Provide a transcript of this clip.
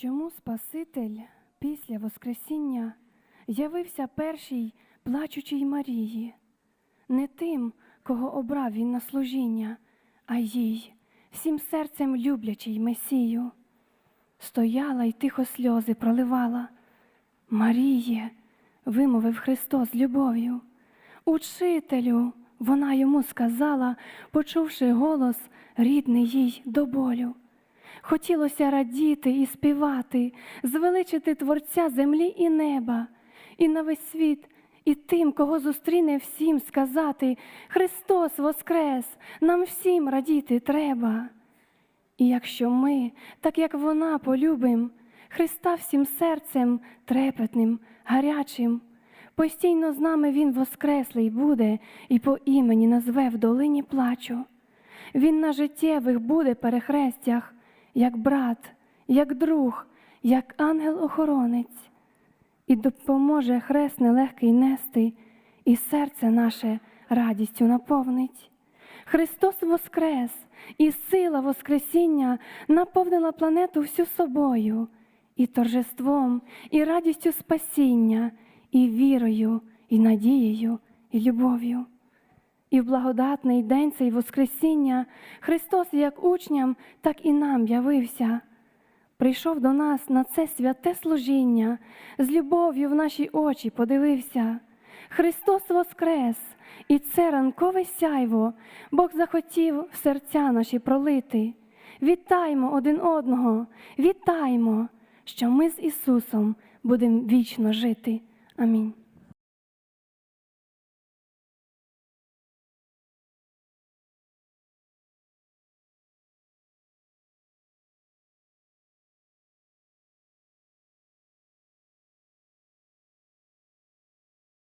Чому Спаситель після Воскресіння явився першій плачучій Марії, не тим, кого обрав він на служіння, а їй, всім серцем люблячій Месію, стояла й тихо сльози проливала. Маріє, вимовив Христос любов'ю. Учителю, вона йому сказала, почувши голос рідний їй до болю. Хотілося радіти і співати, звеличити Творця землі і неба, і на весь світ, і тим, кого зустріне всім сказати Христос Воскрес, нам всім радіти треба. І якщо ми, так як вона, полюбим, Христа всім серцем трепетним, гарячим, постійно з нами Він воскреслий буде і по імені назве в долині плачу. Він на життєвих буде перехрестях, як брат, як друг, як ангел-охоронець, і допоможе хрест нелегкий нести, і серце наше радістю наповнить. Христос воскрес, і сила Воскресіння наповнила планету всю собою, і торжеством, і радістю спасіння, і вірою, і надією, і любов'ю. І в благодатний день цей Воскресіння Христос як учням, так і нам явився. Прийшов до нас на це святе служіння, з любов'ю в наші очі подивився. Христос Воскрес, і це ранкове сяйво Бог захотів в серця наші пролити. Вітаймо один одного, вітаймо, що ми з Ісусом будемо вічно жити. Амінь.